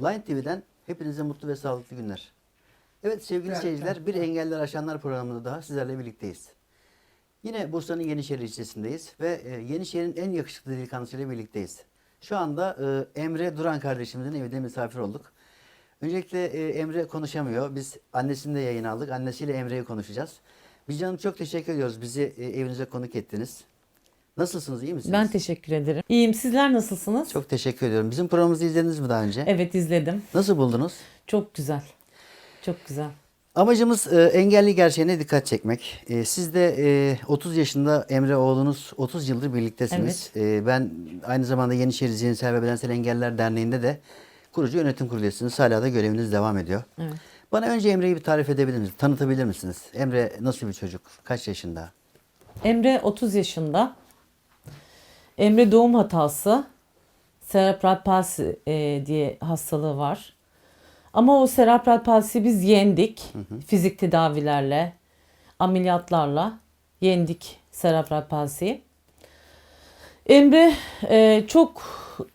Line TV'den hepinize mutlu ve sağlıklı günler. Evet sevgili seyirciler, bir Engeller Aşanlar programında daha sizlerle birlikteyiz. Yine Bursa'nın Yenişehir ilçesindeyiz ve e, Yenişehir'in en yakışıklı delikanlısıyla birlikteyiz. Şu anda e, Emre Duran kardeşimizin evinde misafir olduk. Öncelikle e, Emre konuşamıyor. Biz annesini de yayın aldık. Annesiyle Emre'yi konuşacağız. Biz canım çok teşekkür ediyoruz. Bizi e, evinize konuk ettiniz. Nasılsınız, iyi misiniz? Ben teşekkür ederim. İyiyim. Sizler nasılsınız? Çok teşekkür ediyorum. Bizim programımızı izlediniz mi daha önce? Evet izledim. Nasıl buldunuz? Çok güzel. Çok güzel. Amacımız e, engelli gerçeğine dikkat çekmek. E, siz de e, 30 yaşında Emre oğlunuz 30 yıldır birliktesiniz. E, ben aynı zamanda Yenişehir Zihinsel ve Bedensel Engelliler Derneği'nde de kurucu yönetim kurulu üyesiniz. Hala da göreviniz devam ediyor. Evet. Bana önce Emre'yi bir tarif edebilir misiniz? Tanıtabilir misiniz? Emre nasıl bir çocuk? Kaç yaşında? Emre 30 yaşında. Emre doğum hatası. Cerebral palsi e, diye hastalığı var. Ama o cerebral palsi biz yendik. Fizik tedavilerle, ameliyatlarla yendik cerebral palsiyi. Emre e, çok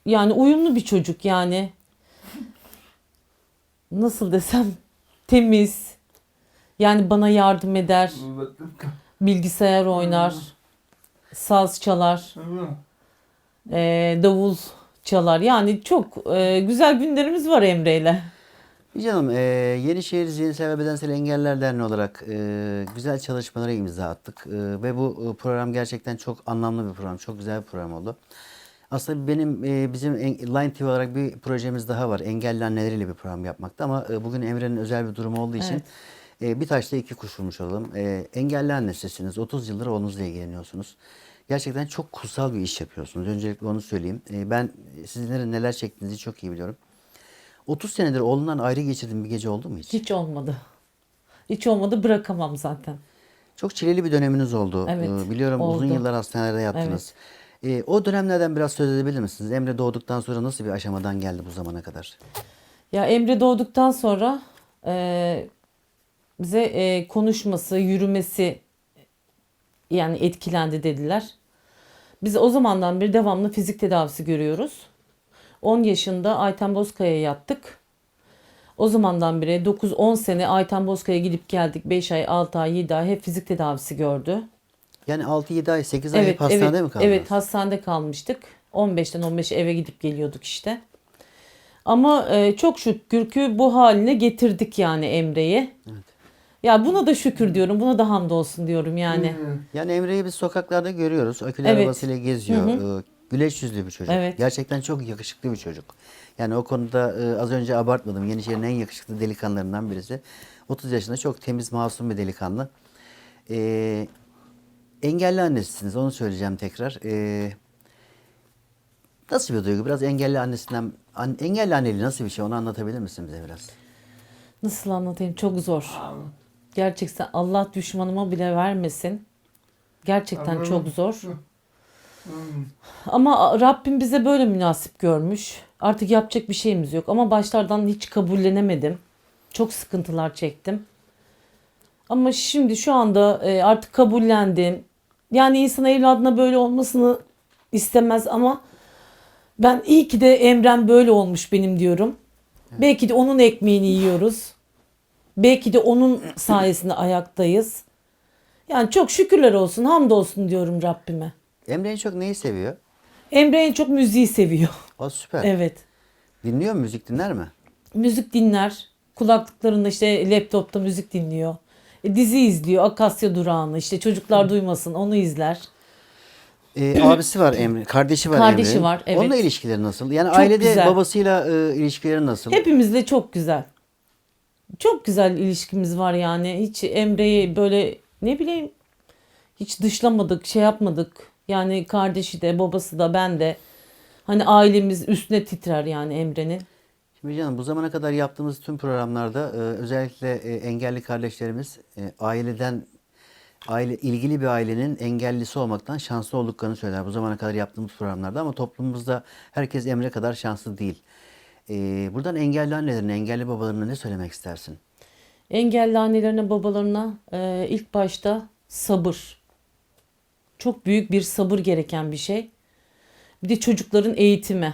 yani uyumlu bir çocuk yani. Nasıl desem temiz. Yani bana yardım eder. Bilgisayar oynar. Saz çalar. E, davul çalar. Yani çok e, güzel günlerimiz var Emre'yle. Canım, e, Yenişehir Zihinsel ve Bedensel Engeller Derneği olarak e, güzel çalışmalara imza attık. E, ve bu e, program gerçekten çok anlamlı bir program, çok güzel bir program oldu. Aslında benim e, bizim Line TV olarak bir projemiz daha var. Engelli anneleriyle bir program yapmakta ama e, bugün Emre'nin özel bir durumu olduğu için e, bir taşla iki kuş vurmuş olalım. E, engelli annesisiniz, 30 yıldır oğlunuzla ilgileniyorsunuz. Gerçekten çok kutsal bir iş yapıyorsunuz. Öncelikle onu söyleyeyim. E, ben sizlerin neler çektiğinizi çok iyi biliyorum. 30 senedir oğlundan ayrı geçirdiğin bir gece oldu mu hiç? Hiç olmadı. Hiç olmadı bırakamam zaten. Çok çileli bir döneminiz oldu. Evet, Ee, Biliyorum uzun oldu. yıllar hastanelerde yattınız. Ee, o dönemlerden biraz söz edebilir misiniz? Emre doğduktan sonra nasıl bir aşamadan geldi bu zamana kadar? Ya Emre doğduktan sonra e, bize e, konuşması, yürümesi yani etkilendi dediler. Biz o zamandan beri devamlı fizik tedavisi görüyoruz. 10 yaşında Ayten Bozkaya'ya yattık. O zamandan beri 9-10 sene Ayten Bozkaya'ya gidip geldik. 5 ay, 6 ay, 7 ay hep fizik tedavisi gördü. Yani 6-7 ay, 8 ay Evet, hep hastanede evet, mi kaldınız? Evet, hastanede kalmıştık. 15'ten 15'e eve gidip geliyorduk işte. Ama e, çok şükür ki bu haline getirdik yani Emre'yi. Ya buna da şükür diyorum. Buna da hamdolsun diyorum yani. Yani Emre'yi biz sokaklarda görüyoruz. Akülü Evet. arabasıyla geziyor. Ee, Güleç yüzlü bir çocuk. Evet. Gerçekten çok yakışıklı bir çocuk. Yani o konuda e, az önce abartmadım. Yenişehir'in en yakışıklı delikanlılarından birisi. 30 yaşında çok temiz, masum bir delikanlı. Ee, engelli annesisiniz. Onu söyleyeceğim tekrar. Ee, nasıl bir duygu? Biraz engelli annesinden... An, engelli anneliği nasıl bir şey? Onu anlatabilir misin bize biraz? Nasıl anlatayım? Çok zor. Gerçekten Allah düşmanıma bile vermesin. Gerçekten çok zor. Ama Rabbim bize böyle münasip görmüş. Artık yapacak bir şeyimiz yok. Ama başlardan hiç kabullenemedim. Çok sıkıntılar çektim. Ama şimdi şu anda e, artık kabullendim. Yani insan evladına böyle olmasını istemez ama ben iyi ki de Emrem böyle olmuş benim diyorum. Belki de onun ekmeğini yiyoruz. Belki de onun sayesinde ayaktayız. Yani çok şükürler olsun, hamdolsun diyorum Rabbime. Emre en çok neyi seviyor? Emre en çok müziği seviyor. O süper. Evet. Dinliyor mu? Müzik dinler mi? Müzik dinler. Kulaklıklarında işte laptopta müzik dinliyor. E, dizi izliyor. Akasya Durağı'nı işte çocuklar duymasın onu izler. Ee, abisi var Emre, kardeşi var Kardeşi Emre'nin. var, evet. Onunla ilişkileri nasıl? Yani Çok ailede güzel. babasıyla e, ilişkileri nasıl? Hepimizle çok güzel. Çok güzel ilişkimiz var yani. Hiç Emre'yi böyle ne bileyim hiç dışlamadık, şey yapmadık. Yani kardeşi de, babası da, ben de. Hani ailemiz üstüne titrer yani Emre'nin. Şimdi canım bu zamana kadar yaptığımız tüm programlarda e, özellikle e, engelli kardeşlerimiz e, aileden aile ilgili bir ailenin engellisi olmaktan şanslı olduklarını söyler bu zamana kadar yaptığımız programlarda ama toplumumuzda herkes Emre kadar şanslı değil. E, buradan engelli annelerine, engelli babalarına ne söylemek istersin? Engelli annelerine, babalarına e, ilk başta sabır. Çok büyük bir sabır gereken bir şey. Bir de çocukların eğitimi.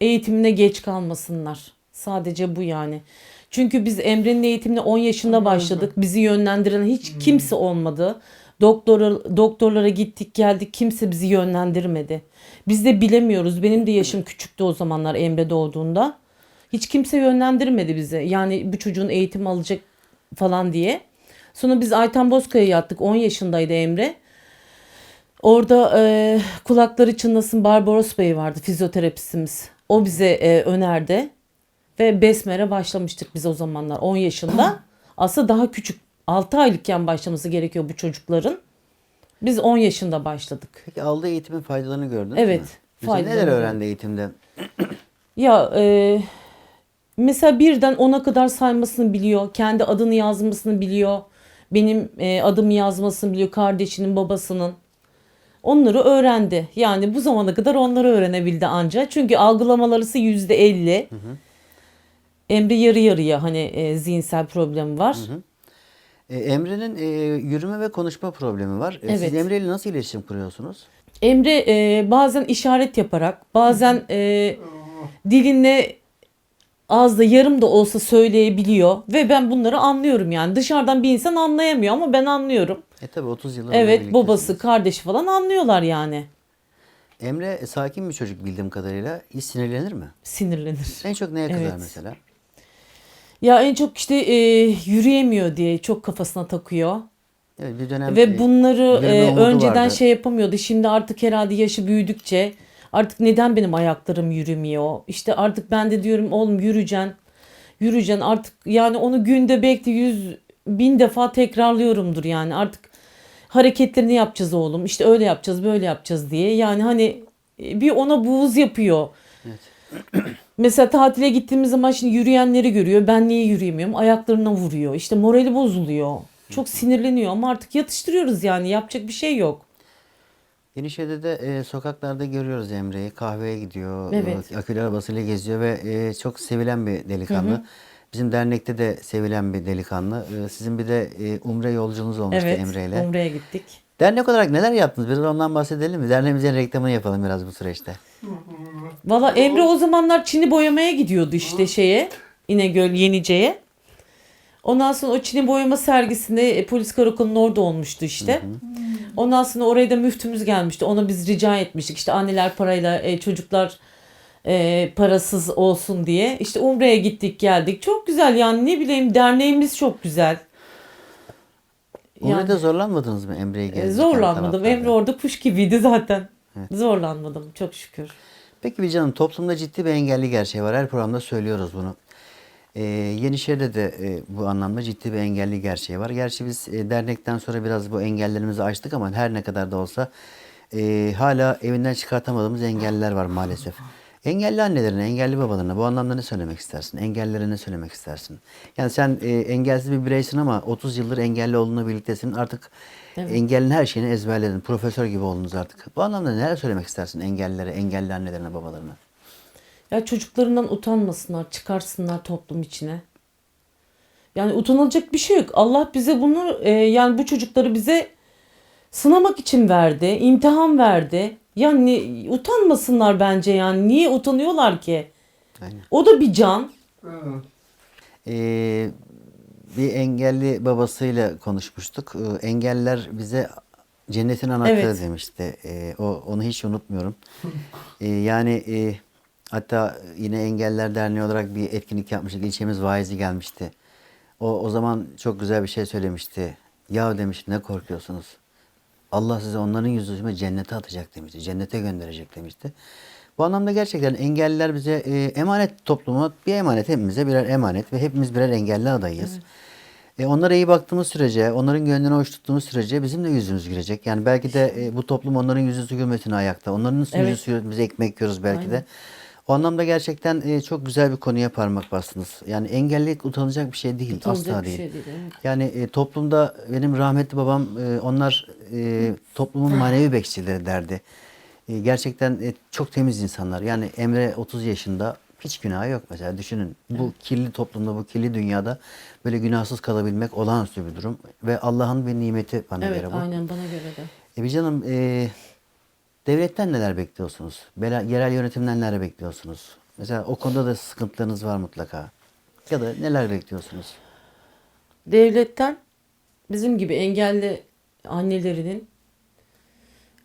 eğitimine geç kalmasınlar. Sadece bu yani. Çünkü biz Emre'nin eğitimine 10 yaşında başladık. Bizi yönlendiren hiç kimse olmadı. Doktora, doktorlara gittik geldik kimse bizi yönlendirmedi. Biz de bilemiyoruz. Benim de yaşım küçüktü o zamanlar Emre doğduğunda. Hiç kimse yönlendirmedi bizi. Yani bu çocuğun eğitim alacak falan diye. Sonra biz Ayten Bozkaya'ya yattık. 10 yaşındaydı Emre. Orada e, kulakları çınlasın Barbaros Bey vardı fizyoterapistimiz. O bize e, önerdi. Ve Besmer'e başlamıştık biz o zamanlar 10 yaşında. Aslında daha küçük 6 aylıkken başlaması gerekiyor bu çocukların. Biz 10 yaşında başladık. Peki aldığı eğitimin faydalarını gördünüz Evet, mü? Mesela neler öğrendi eğitimde? Ya e, mesela birden ona kadar saymasını biliyor. Kendi adını yazmasını biliyor. Benim e, adımı yazmasını biliyor. Kardeşinin babasının. Onları öğrendi. Yani bu zamana kadar onları öğrenebildi anca. Çünkü algılamaları yüzde elli. Emre yarı yarıya hani e, zihinsel problemi var. E, Emre'nin e, yürüme ve konuşma problemi var. E, Siz Evet. Emre ile nasıl iletişim kuruyorsunuz? Emre e, bazen işaret yaparak, bazen e, dilinle az da yarım da olsa söyleyebiliyor ve ben bunları anlıyorum yani. Dışarıdan bir insan anlayamıyor ama ben anlıyorum. E tabi 30 yıldır Evet, birliktesiniz. babası, kardeşi falan anlıyorlar yani. Emre e, sakin bir çocuk bildiğim kadarıyla. Hiç sinirlenir mi? Sinirlenir. En çok neye kızar Evet. mesela? Ya en çok işte e, yürüyemiyor diye çok kafasına takıyor. Evet, bir dönem Ve bunları e, önceden vardı. şey yapamıyordu. Şimdi artık herhalde yaşı büyüdükçe artık neden benim ayaklarım yürümüyor? İşte artık ben de diyorum oğlum yürüyeceksin. Yürüyeceksin artık yani onu günde belki yüz bin defa tekrarlıyorumdur yani artık hareketlerini yapacağız oğlum. İşte öyle yapacağız böyle yapacağız diye. Yani hani e, bir ona buğuz yapıyor. Mesela tatile gittiğimiz zaman şimdi yürüyenleri görüyor. Ben niye yürüyemiyorum? Ayaklarına vuruyor. İşte morali bozuluyor. Çok sinirleniyor ama artık yatıştırıyoruz yani. Yapacak bir şey yok. Yenişehir'de de e, sokaklarda görüyoruz Emre'yi. Kahveye gidiyor. Evet. e, Akülü arabasıyla geziyor ve e, çok sevilen bir delikanlı. Bizim dernekte de sevilen bir delikanlı. E, sizin bir de e, Umre yolculuğunuz olmuştu Evet. Emre ile. Umre'ye gittik. Dernek olarak neler yaptınız? Biraz ondan bahsedelim mi? Derneğimizin reklamını yapalım biraz bu süreçte. Valla Emre o zamanlar Çin'i boyamaya gidiyordu işte şeye. İnegöl Yenice'ye. Ondan sonra o Çin'i boyama sergisinde e, polis karakolunun orada olmuştu işte. Ondan sonra oraya da müftümüz gelmişti. Ona biz rica etmiştik. İşte anneler parayla e, çocuklar e, parasız olsun diye. İşte Umre'ye gittik geldik. Çok güzel yani ne bileyim derneğimiz çok güzel. Umre'de zorlanmadınız mı Emre'yi E, gezdirirken zorlanmadım. Emre orada kuş gibiydi zaten. Zorlanmadım çok şükür. Peki bir canım toplumda ciddi bir engelli gerçeği var. Her programda söylüyoruz bunu. Ee, Yenişehir'de de e, bu anlamda ciddi bir engelli gerçeği var. Gerçi biz e, dernekten sonra biraz bu engellerimizi açtık ama her ne kadar da olsa e, hala evinden çıkartamadığımız engelliler var maalesef. Engelli annelerine, engelli babalarına bu anlamda ne söylemek istersin? Engellilere ne söylemek istersin? Yani sen e, engelsiz bir bireysin ama 30 yıldır engelli olduğunu birliktesin. Artık engellinin her şeyini ezberledin. Profesör gibi oldunuz artık. Bu anlamda neler söylemek istersin engellilere, engelli annelerine, babalarına? Ya çocuklarından utanmasınlar, çıkarsınlar toplum içine. Yani utanılacak bir şey yok. Allah bize bunu e, yani bu çocukları bize sınamak için verdi, imtihan verdi. Yani utanmasınlar bence yani. Niye utanıyorlar ki? Aynen. O da bir can. Ee, bir engelli babasıyla konuşmuştuk. Ee, engeller bize cennetin anahtarı Evet. demişti. Ee, o onu hiç unutmuyorum. Ee, yani e, hatta yine Engeller Derneği olarak bir etkinlik yapmıştık. İlçemiz vaizi gelmişti. O o zaman çok güzel bir şey söylemişti. Ya demiş ne korkuyorsunuz? Allah size onların yüzüme cennete atacak demişti. Cennete gönderecek demişti. Bu anlamda gerçekten engelliler bize e, emanet topluma bir emanet hepimize birer emanet ve hepimiz birer engelli adayıyız. E, onlara iyi baktığımız sürece, onların gönlünü hoş tuttuğumuz sürece bizim de yüzümüz gülecek. Yani belki de e, bu toplum onların yüzü gülmesine ayakta. Onların Evet. yüzü suyu, biz ekmek yiyoruz belki de. O anlamda gerçekten e, çok güzel bir konuya parmak bastınız. Yani engellilik utanılacak bir şey değil. Utanılacak asla bir değil. şey değil, evet. Yani e, toplumda benim rahmetli babam e, onlar e, toplumun manevi bekçileri derdi. E, gerçekten e, çok temiz insanlar. Yani Emre 30 yaşında hiç günahı yok mesela düşünün. Bu kirli toplumda, bu kirli dünyada böyle günahsız kalabilmek olağanüstü bir durum. Ve Allah'ın bir nimeti bana Evet göre bu. aynen bana göre de. E bir canım e, devletten neler bekliyorsunuz? Bela- yerel yönetimden neler bekliyorsunuz? Mesela o konuda da sıkıntılarınız var mutlaka. Ya da neler bekliyorsunuz? Devletten bizim gibi engelli annelerinin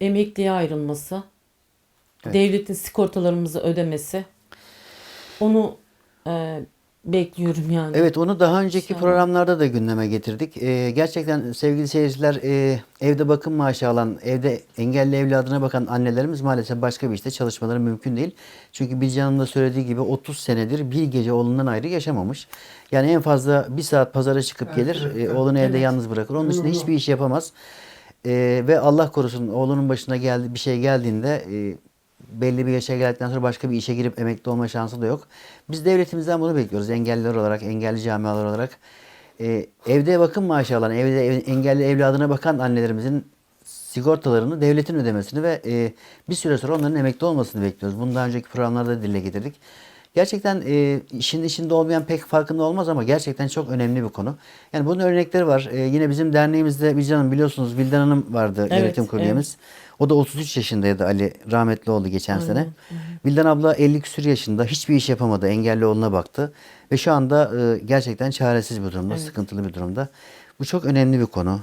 emekliye ayrılması, Evet. devletin sigortalarımızı ödemesi. Onu e, bekliyorum yani. Evet onu daha önceki İnşallah. programlarda da gündeme getirdik. Ee, gerçekten sevgili seyirciler e, evde bakım maaşı alan, evde engelli evladına bakan annelerimiz maalesef başka bir işte çalışmaları mümkün değil. Çünkü Bilge Hanım da söylediği gibi 30 senedir bir gece oğlundan ayrı yaşamamış. Yani en fazla bir saat pazara çıkıp gelir, e, oğlunu evde yalnız bırakır. Onun dışında hiçbir iş yapamaz. Ee, ve Allah korusun oğlunun başına geldi bir şey geldiğinde e, belli bir yaşa geldikten sonra başka bir işe girip emekli olma şansı da yok. Biz devletimizden bunu bekliyoruz. Engelliler olarak, engelli camialar olarak. Ee, evde bakım maaşı alan, evde ev- engelli evladına bakan annelerimizin sigortalarını devletin ödemesini ve e, bir süre sonra onların emekli olmasını bekliyoruz. Bunu daha önceki programlarda dile getirdik. Gerçekten e, işin içinde olmayan pek farkında olmaz ama gerçekten çok önemli bir konu. Yani bunun örnekleri var. E, yine bizim derneğimizde Bilcan Hanım biliyorsunuz Vildan Hanım vardı Evet, yönetim kurulu üyemiz. O da 33 yaşındaydı Ali rahmetli oldu geçen sene. Vildan abla 50 küsur yaşında hiçbir iş yapamadı. Engelli oğluna baktı. Ve şu anda e, gerçekten çaresiz bir durumda, sıkıntılı bir durumda. Bu çok önemli bir konu.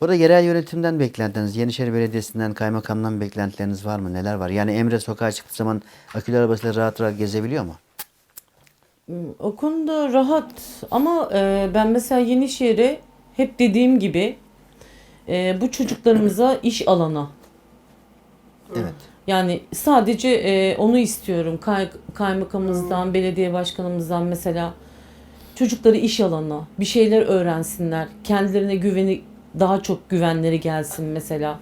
Burada yerel yönetimden beklentiniz, Yenişehir Belediyesi'nden, kaymakamdan beklentileriniz var mı? Neler var? Yani Emre sokağa çıktığı zaman akülü arabasıyla rahat rahat gezebiliyor mu? O konuda rahat ama e, ben mesela Yenişehir'e hep dediğim gibi e, bu çocuklarımıza iş alanı. Evet. Yani sadece e, onu istiyorum Kay, kaymakamımızdan, belediye başkanımızdan mesela çocukları iş alanı, bir şeyler öğrensinler, kendilerine güveni daha çok güvenleri gelsin mesela.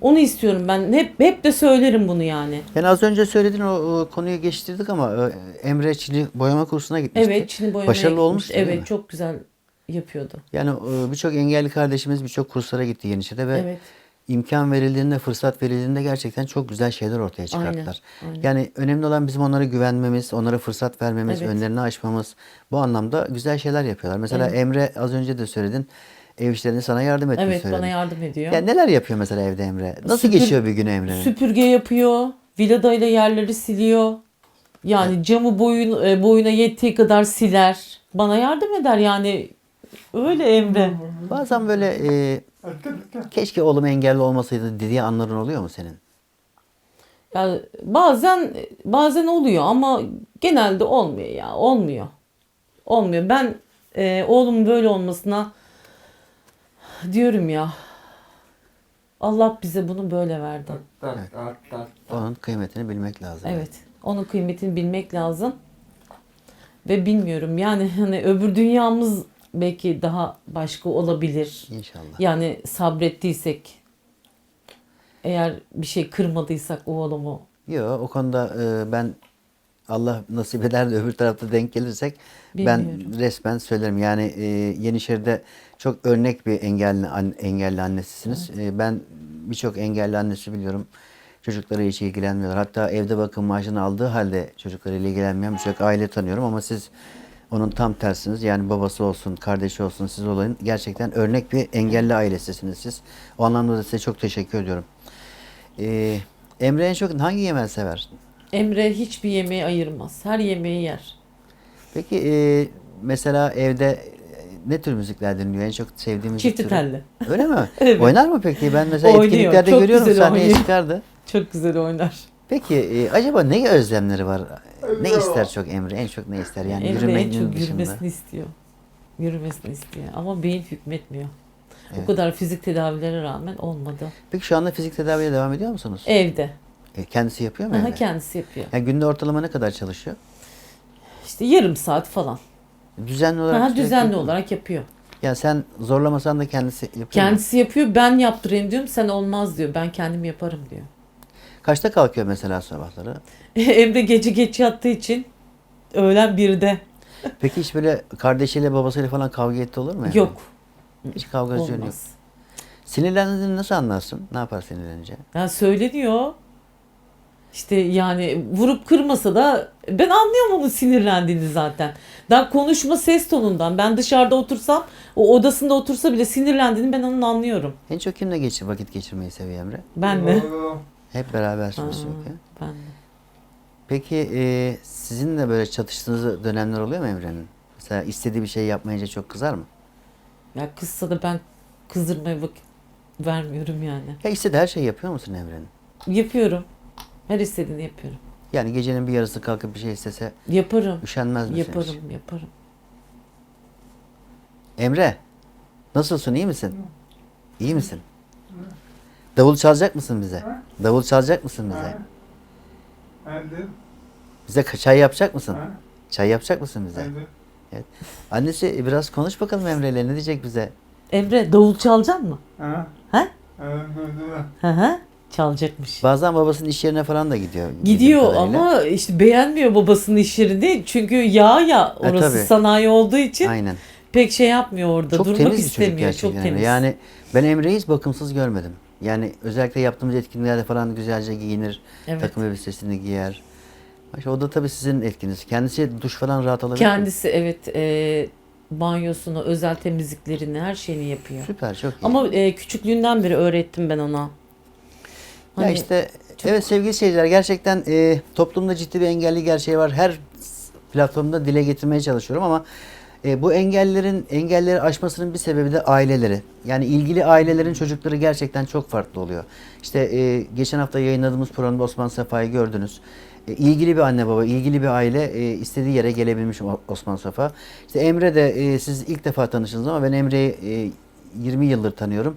Onu istiyorum ben. Hep hep de söylerim bunu yani. Yani az önce söylediğin o, o konuyu geçtirdik ama Emre Çin'i boyama kursuna gitmişti. Evet, Çin'i boyamaya Başarılı gitmiş. değil Evet, mi? çok güzel yapıyordu. Yani birçok engelli kardeşimiz birçok kurslara gitti Yenişehir'de ve Evet. İmkan verildiğinde, fırsat verildiğinde gerçekten çok güzel şeyler ortaya çıkarttılar. aynen. Yani önemli olan bizim onlara güvenmemiz, onlara fırsat vermemiz, Evet. önlerini açmamız. Bu anlamda güzel şeyler yapıyorlar. Mesela Emre az önce de söyledin. Ev işlerini sana yardım ettiğini Evet, söyledin. bana yardım ediyor. Yani neler yapıyor mesela evde Emre? Nasıl Süpür- geçiyor bir gün Emre'nin? Süpürge yapıyor. Villadayla yerleri siliyor. Yani camı boyun, e, boyuna yettiği kadar siler. Bana yardım eder yani. Öyle Emre. Bazen böyle e, keşke oğlum engelli olmasaydı dediği anların oluyor mu senin? Yani bazen bazen oluyor ama genelde olmuyor ya. Olmuyor. Olmuyor. Ben e, oğlumun böyle olmasına diyorum ya. Allah bize bunu böyle verdi. Tak. Onun kıymetini bilmek lazım. Evet. Onun kıymetini bilmek lazım. Ve bilmiyorum yani hani öbür dünyamız belki daha başka olabilir. İnşallah. Yani sabrettiysek eğer bir şey kırmadıysak oğlumu Yok o konuda e, ben Allah nasip eder de öbür tarafta denk gelirsek ben Bilmiyorum. resmen söylerim. Yani e, Yenişehir'de çok örnek bir engelli an- engelli annesisiniz. E, ben birçok engelli annesi biliyorum. Çocukları hiç ilgilenmiyorlar. Hatta evde bakım maaşını aldığı halde çocuklarıyla ilgilenmeyen birçok aile tanıyorum ama siz onun tam tersiniz. Yani babası olsun, kardeşi olsun siz olayın. Gerçekten örnek bir engelli ailesisiniz siz. O anlamda da size çok teşekkür ediyorum. E, Emre en çok hangi yemeği sever? Emre hiçbir yemeği ayırmaz. Her yemeği yer. Peki e, mesela evde e, ne tür müzikler dinliyor? En çok sevdiği müzik Çifti türü? telli. Öyle mi? Evet. Oynar mı peki? Ben mesela Oynuyor. etkinliklerde Çok görüyorum sahneye oynuyor. çıkardı. Çok güzel oynar. Peki e, acaba ne özlemleri var? Ne ister çok Emre? En çok ne ister? Yani Emre en çok dışında. yürümesini istiyor. Yürümesini istiyor. Ama beyin hükmetmiyor. Evet. O kadar fizik tedavilere rağmen olmadı. Peki şu anda fizik tedaviye devam ediyor musunuz? Evde. E, kendisi yapıyor mu Aha, evde? kendisi yapıyor. Yani günde ortalama ne kadar çalışıyor? İşte yarım saat falan. Düzenli olarak Aha, düzenli yapıyor mu? olarak yapıyor. Yani sen zorlamasan da kendisi yapıyor mu? Kendisi yapıyor. Ben yaptırayım diyorum. Sen olmaz diyor. Ben kendim yaparım diyor. Kaçta kalkıyor mesela sabahları? Evde gece geç yattığı için öğlen birde. Peki hiç böyle kardeşiyle babasıyla falan kavga etti olur mu? Yok. Hiç kavga yok. Olmaz. Sinirlendiğini nasıl anlarsın? Ne yapar sinirlenince? Yani söyleniyor. İşte yani vurup kırmasa da ben anlıyorum onun sinirlendiğini zaten. Daha konuşma ses tonundan. Ben dışarıda otursam, o odasında otursa bile sinirlendiğini ben onun anlıyorum. En çok kimle geçir, vakit geçirmeyi seviyor Emre? Ben de. Hep berabersiniz çünkü. Ben de. Peki e, sizinle böyle çatıştığınız dönemler oluyor mu Emre'nin? Mesela istediği bir şey yapmayınca çok kızar mı? Ya kızsa da ben kızdırmaya vakit vermiyorum yani. Ya istediği her şeyi yapıyor musun Emre'nin? Yapıyorum. Her istediğini yapıyorum. Yani gecenin bir yarısı kalkıp bir şey istese Yaparım. üşenmez misin? hiç? Yaparım, yaparım. Emre, nasılsın? iyi misin? İyi misin? Davul çalacak mısın bize? Davul çalacak mısın bize? Hadi. Bize ka- çay yapacak mısın? Ha? Çay yapacak mısın bize? Hadi. Annesi e, biraz konuş bakalım Emre'yle ne diyecek bize? Emre davul çalacak mı? Ha? He? Evet, hadi. Hı hı. Çalacakmış. Bazen babasının iş yerine falan da gidiyor. Gidiyor ama işte beğenmiyor babasının iş yerini. Çünkü yağ ya E, orası tabii. sanayi olduğu için Aynen. pek şey yapmıyor orada. Çok Durmak temiz bir çocuk istemiyor. gerçekten. Çok Emre. temiz. Yani ben Emre'yi hiç bakımsız görmedim. Yani özellikle yaptığımız etkinliklerde falan güzelce giyinir. Evet. Takım elbisesini giyer. O da tabii sizin etkiniz. Kendisi duş falan rahat alabilir mi? Kendisi evet e, banyosunu, özel temizliklerini, her şeyini yapıyor. Süper çok iyi. Ama e, küçüklüğünden beri öğrettim ben ona. ya Hani işte evet sevgili seyirciler gerçekten e, toplumda ciddi bir engelli gerçeği var. Her platformda dile getirmeye çalışıyorum ama e, bu engellerin engelleri aşmasının bir sebebi de aileleri. Yani ilgili ailelerin çocukları gerçekten çok farklı oluyor. İşte e, geçen hafta yayınladığımız programda Osman Sefa'yı gördünüz. E, ilgili bir anne baba, ilgili bir aile e, istediği yere gelebilmiş Osman Safa. İşte Emre de e, siz ilk defa tanıştınız ama ben Emre'yi e, 20 yıldır tanıyorum.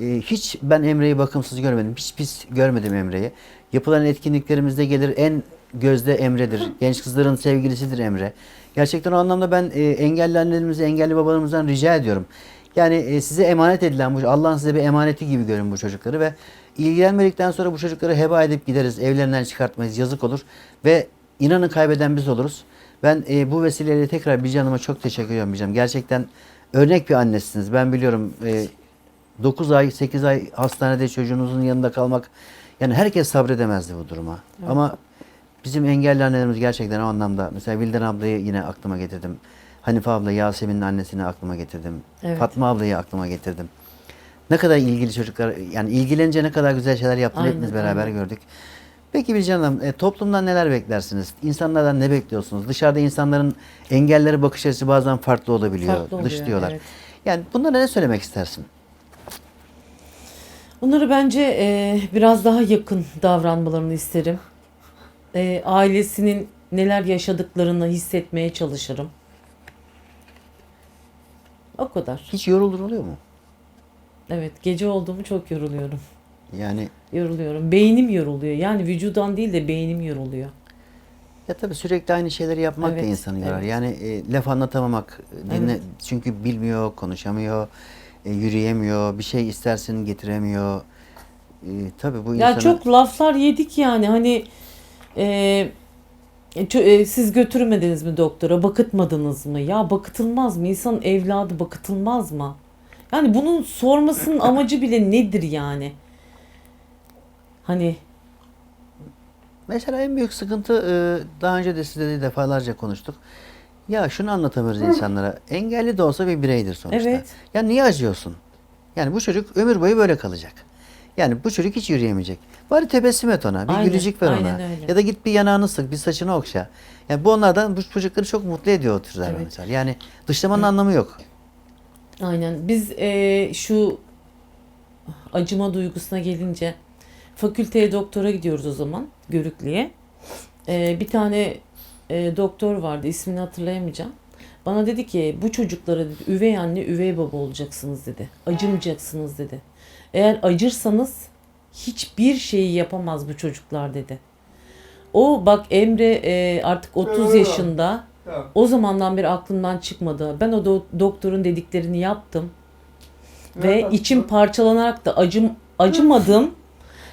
E, hiç ben Emre'yi bakımsız görmedim. Hiç pis görmedim Emre'yi. Yapılan etkinliklerimizde gelir en gözde Emre'dir. Genç kızların sevgilisidir Emre. Gerçekten o anlamda ben e, engelli annelerimize, engelli babalarımızdan rica ediyorum. Yani e, size emanet edilen bu Allah'ın size bir emaneti gibi görün bu çocukları ve ilgilenmedikten sonra bu çocukları heba edip gideriz. Evlerinden çıkartmayız. Yazık olur ve inanın kaybeden biz oluruz. Ben e, bu vesileyle tekrar Bilge Hanım'a çok teşekkür ediyorum Bilge Hanım. Gerçekten örnek bir annesiniz. Ben biliyorum e, 9 ay 8 ay hastanede çocuğunuzun yanında kalmak yani herkes sabredemezdi bu duruma. Ama bizim engelli annelerimiz gerçekten o anlamda mesela Vildan ablayı yine aklıma getirdim. Hanife abla Yasemin'in annesini aklıma getirdim. Evet. Fatma ablayı aklıma getirdim. Ne kadar ilgili çocuklar yani ilgilenince ne kadar güzel şeyler yaptığını Aynen, hepimiz beraber aynen. gördük. Peki Bilge Hanım, e, toplumdan neler beklersiniz? İnsanlardan ne bekliyorsunuz? Dışarıda insanların engellere bakış açısı bazen farklı olabiliyor, Farklı oluyor, dışlıyorlar. evet. Yani bunlara ne söylemek istersin? Onları bence e, biraz daha yakın davranmalarını isterim. E, ailesinin neler yaşadıklarını hissetmeye çalışırım. O kadar. Hiç yorulur oluyor mu? Evet, gece olduğumu çok yoruluyorum. Yani Yoruluyorum. Beynim yoruluyor. Yani vücudan değil de beynim yoruluyor. ya tabii sürekli aynı şeyleri yapmak da Evet, insanı yorar. evet. Yani e, laf anlatamamak, dinle, Evet. çünkü bilmiyor, konuşamıyor, e, yürüyemiyor, bir şey istersin getiremiyor. E, tabii bu Ya insana... çok laflar yedik yani hani e, ço- e, siz götürmediniz mi doktora bakıtmadınız mı? Ya bakıtılmaz mı? İnsanın evladı bakıtılmaz mı? Yani bunun sormasının amacı bile nedir yani? Hani Mesela en büyük sıkıntı e, daha önce de sizle de defalarca konuştuk. Ya şunu anlatamıyoruz insanlara. Engelli de olsa bir bireydir sonuçta. Evet. Ya niye acıyorsun? Yani bu çocuk ömür boyu böyle kalacak. Yani bu çocuk hiç yürüyemeyecek. Bari tebessüm et ona. Bir Aynen, gülücük ver ona. aynen öyle. Ya da git bir yanağını sık, bir saçını okşa. Yani bu onlardan bu çocukları çok mutlu ediyor o tür Evet. Yani dışlamanın anlamı yok. aynen biz e, şu acıma duygusuna gelince fakülteye doktora gidiyoruz o zaman Görüklü'ye. E, bir tane e, doktor vardı ismini hatırlayamayacağım. Bana dedi ki bu çocuklara dedi, üvey anne üvey baba olacaksınız dedi. Acımayacaksınız dedi. Eğer acırsanız hiçbir şeyi yapamaz bu çocuklar dedi. O bak Emre e, artık 30 yaşında. O zamandan beri aklımdan çıkmadı. Ben o do- doktorun dediklerini yaptım. Ve içim parçalanarak da acım acımadım.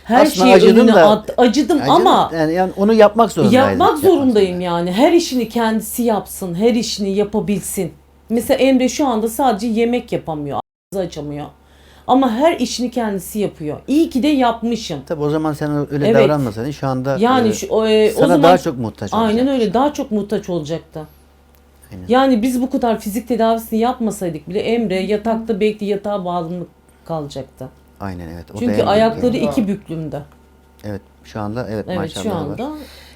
Her Aslında şeyi acıdın önüne da- attı. Acıdım Yani ama yani, yani onu yapmak zorundaydın. yapmak zorundayım zorunda. yani. Her işini kendisi yapsın. Her işini yapabilsin. Mesela Emre şu anda sadece yemek yapamıyor. Ağzı açamıyor. Ama her işini kendisi yapıyor. İyi ki de yapmışım. Tabii o zaman sen öyle Evet. davranmasaydın şu anda Yani e, şu o, e, o sana zaman daha çok muhtaç Aynen öyle. Daha çok muhtaç olacaktı. Aynen. Yani biz bu kadar fizik tedavisini yapmasaydık bile Emre yatakta belki yatağa bağımlı kalacaktı. Aynen evet. O da en Çünkü büyük ayakları yani. iki büklümde. Evet şu anda evet, Evet maşallah şu var. anda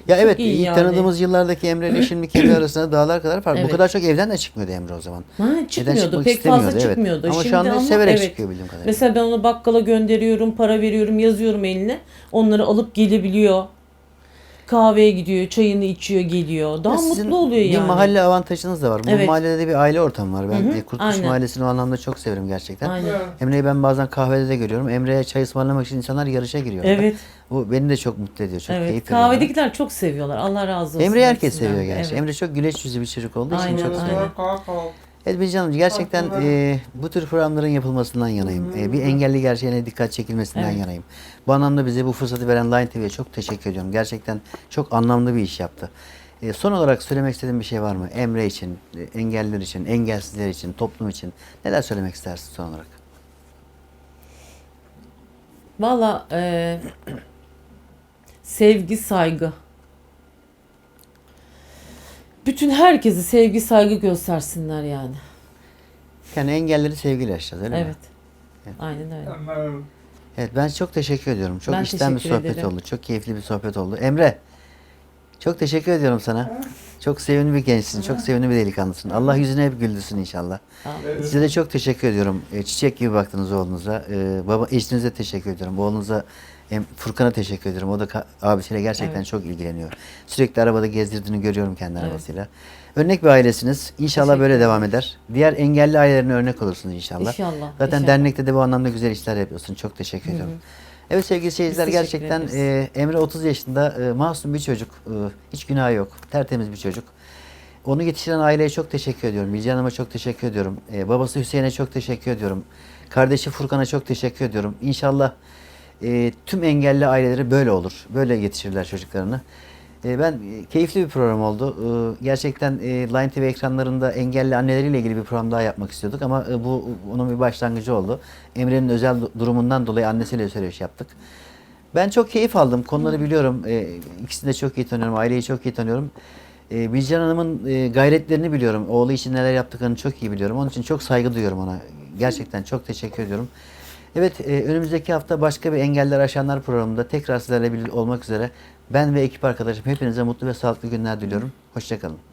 Ya evet iyi ilk yani. tanıdığımız yıllardaki Emre ile şimdiki Emre arasında dağlar kadar fark. Bu Evet. kadar çok evden de çıkmıyordu Emre o zaman. Ha, çıkmıyordu. Pek fazla evet. çıkmıyordu. Ama şu Şimdi anda severek evet. çıkıyor bildiğim kadarıyla. Mesela ben onu bakkala gönderiyorum, para veriyorum, yazıyorum eline. Onları alıp gelebiliyor. Kahveye gidiyor, çayını içiyor, geliyor. Daha Ya sizin mutlu oluyor yani. Bir mahalle avantajınız da var. Bu Evet. mahallede de bir aile ortamı var. Ben e, Kurtuluş aynen. Mahallesi'ni o anlamda çok severim gerçekten. Aynen. Emre'yi ben bazen kahvede de görüyorum. Emre'ye çay ısmarlamak için insanlar yarışa giriyor. Evet, Bu beni de çok mutlu ediyor. Çok evet. keyif veriyor. Kahvedekiler çok seviyorlar. Allah razı olsun. Emre'yi herkes hepsinden. seviyor gerçi. Evet. Emre çok güleç yüzlü bir çocuk olduğu için Aynen, çok aynen. kalk. Evet Bilge Hanım gerçekten e, bu tür programların yapılmasından yanayım. E, bir engelli gerçeğine dikkat çekilmesinden Evet. yanayım. Bu anlamda bize bu fırsatı veren Line TV'ye çok teşekkür ediyorum. Gerçekten çok anlamlı bir iş yaptı. E, son olarak söylemek istediğim bir şey var mı? Emre için, e, engelliler için, engelsizler için, toplum için neler söylemek istersin son olarak? Valla e, sevgi, saygı. Bütün herkesi sevgi, saygı göstersinler yani. Yani engelleri sevgiyle yaşayacağız öyle mi? Evet. Aynen öyle. Evet ben çok teşekkür ediyorum. Çok Ben içten bir sohbet ederim. oldu. Çok keyifli bir sohbet oldu. Emre çok teşekkür ediyorum sana. Çok sevimli bir gençsin. Çok sevimli bir delikanlısın. Allah yüzüne hep güldürsün inşallah. Evet. Size de çok teşekkür ediyorum. E, çiçek gibi baktınız oğlunuza. E, baba eşinize teşekkür ediyorum. Oğlunuza em, Furkan'a teşekkür ediyorum. O da abisiyle gerçekten Evet. çok ilgileniyor. Sürekli arabada gezdirdiğini görüyorum kendi Evet. arabasıyla. Örnek bir ailesiniz. İnşallah böyle ederim. devam eder. Diğer engelli ailelerine örnek olursunuz inşallah. İnşallah. Zaten inşallah. dernekte de bu anlamda güzel işler yapıyorsun. Çok teşekkür ediyorum. Evet sevgili seyirciler gerçekten e, Emre 30 yaşında e, masum bir çocuk. E, hiç günahı yok. Tertemiz bir çocuk. Onu yetiştiren aileye çok teşekkür ediyorum. Bilge Hanım'a çok teşekkür ediyorum. E, babası Hüseyin'e çok teşekkür ediyorum. Kardeşi Furkan'a çok teşekkür ediyorum. İnşallah e, tüm engelli aileleri böyle olur. Böyle yetiştirirler çocuklarını. E, ben e, keyifli bir program oldu. E, gerçekten e, Line TV ekranlarında engelli anneleriyle ilgili bir program daha yapmak istiyorduk ama e, bu onun bir başlangıcı oldu. Emre'nin özel du- durumundan dolayı annesiyle söyleşi yaptık. Ben çok keyif aldım. Konuları biliyorum. E, ikisini de çok iyi tanıyorum. Aileyi çok iyi tanıyorum. E, Bilcan Hanım'ın e, gayretlerini biliyorum. Oğlu için neler yaptıklarını çok iyi biliyorum. Onun için çok saygı duyuyorum ona. Gerçekten çok teşekkür ediyorum. Evet, e, önümüzdeki hafta başka bir Engeller Aşanlar programında tekrar sizlerle birlikte olmak üzere ben ve ekip arkadaşım hepinize mutlu ve sağlıklı günler diliyorum. Hoşçakalın.